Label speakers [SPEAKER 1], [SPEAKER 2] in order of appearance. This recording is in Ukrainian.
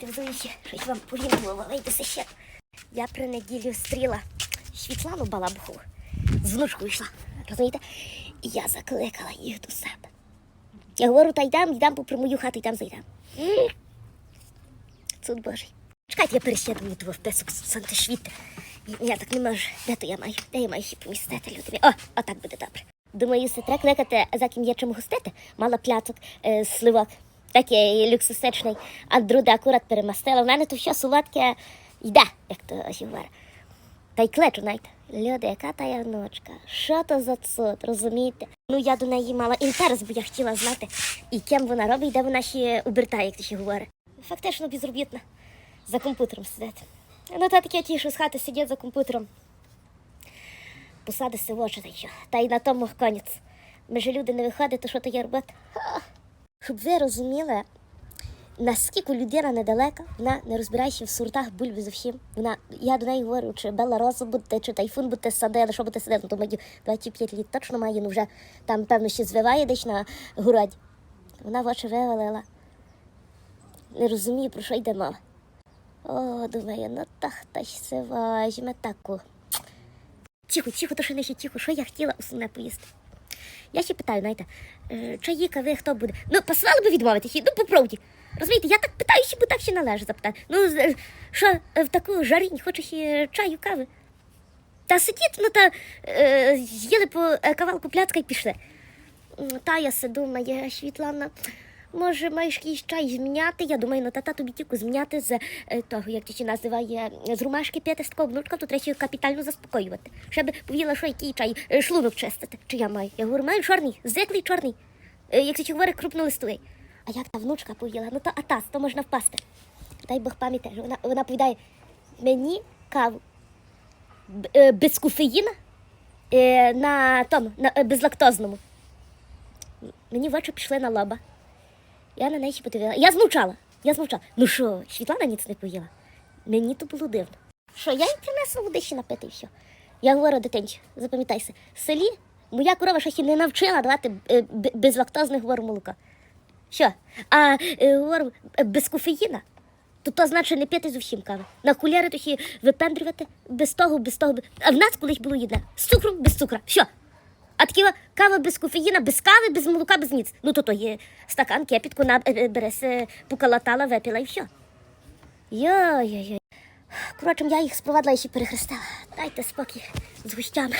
[SPEAKER 1] Чекайте, ще щось вам повім голову, ще. Я при неділю стріла Світлану Балабуху з внучкою йшла, розумієте? І я закликала їх до себе. Я говорю, та йдемо, йдемо попри мою хату, йдемо зайдемо. М. Суд Божий. Чекайте, я пересядую того вписок з Сантишвіти. Я так не можу. Де то я маю? Де я маю помістити людині? О, отак буде добре. Думаю, все треба кликати, за ким є чим гостити. Мала пляцок, е, сливок, такий люксусичний, а друде акурат перемастила. В мене то все солодке йде, як то говорить. Та й кличу, знаєте. Люди, яка та я внучка? Що то за цуд, розумієте? Ну я до неї мала інтерес, бо я хотіла знати, і ким вона робить, де вона ще обертає, як то ще говорить. Фактично безробітна. За комп'ютером сидить. Ну, та таке ті, що з хати сидять за комп'ютером. Та й що. Та й на тому конець. Ми ж люди не виходить, то що то є робити? Ха! Щоб ви розуміли, наскільки людина недалека, вона не розбирається в сортах бульби зовсім. Вона, я до неї говорю, чи Белла Роза буде, чи тайфун буде садили, що буде садити, ну, то маю 25 літ точно має, ну вже там, певно, ще звиває десь на городі. Вона в очі вивалила. Не розумію, про що йде мова. О, думаю, ну та хтось се возьме таку. Тихо, тихо, то ще не ще тихо, що я хотіла основне поїсти. Я ще питаю, знаєте, е, чаї, кави, хто буде? Ну, посилали би відмовитися, ну по правді. Розумієте, я так питаю, бо так ще належить запитати. Ну, е, що е, в таку жарінь хочеш чаю, кави? Та сидіть, ну та з'їли по кавалку пляцка і пішли. Та я сиду, моя Світлана, може, маєш якийсь чай зміняти? Я думаю, ну та, та тобі тільки зміняти з е, того, як ти називає, з румашки п'яти з такого внучка, то треба капітально заспокоювати. Щоб повіла, що який чай, е, шлунок чистити. Чи я маю? Я говорю, маю чорний, зиклий чорний. Е, Як це говорить, крупнолистовий. А як та внучка повіла? Ну то атас, то можна впасти. Дай Бог пам'ятає, вона, вона повідає, мені каву без кофеїна на тому, на безлактозному. Мені в очі пішли на лоба. Я на неї подивила. Я змовчала. Я змовчала. Ну що, Світлана ніц не поїла. Мені то було дивно. Що, я їй принесла води ще напити і все. Я говорю дитинчі, запам'ятайся, в селі моя корова ще не навчила давати е, безлактозне говорю молока. Що? А е, говорю, е, без кофеїна, то то значить не пити зовсім кави. На кулери то ще випендрювати без того, без того. А в нас колись було їдне. З цукром, без цукра. Все. А такі кава без кофеїна, без кави, без молока, без ніц. Ну то то є стакан кепітку на е, е, покалатала, випила і все. Йо-йо-йо. Коротше, я їх спровадила і ще перехрестила. Дайте спокій з гущами.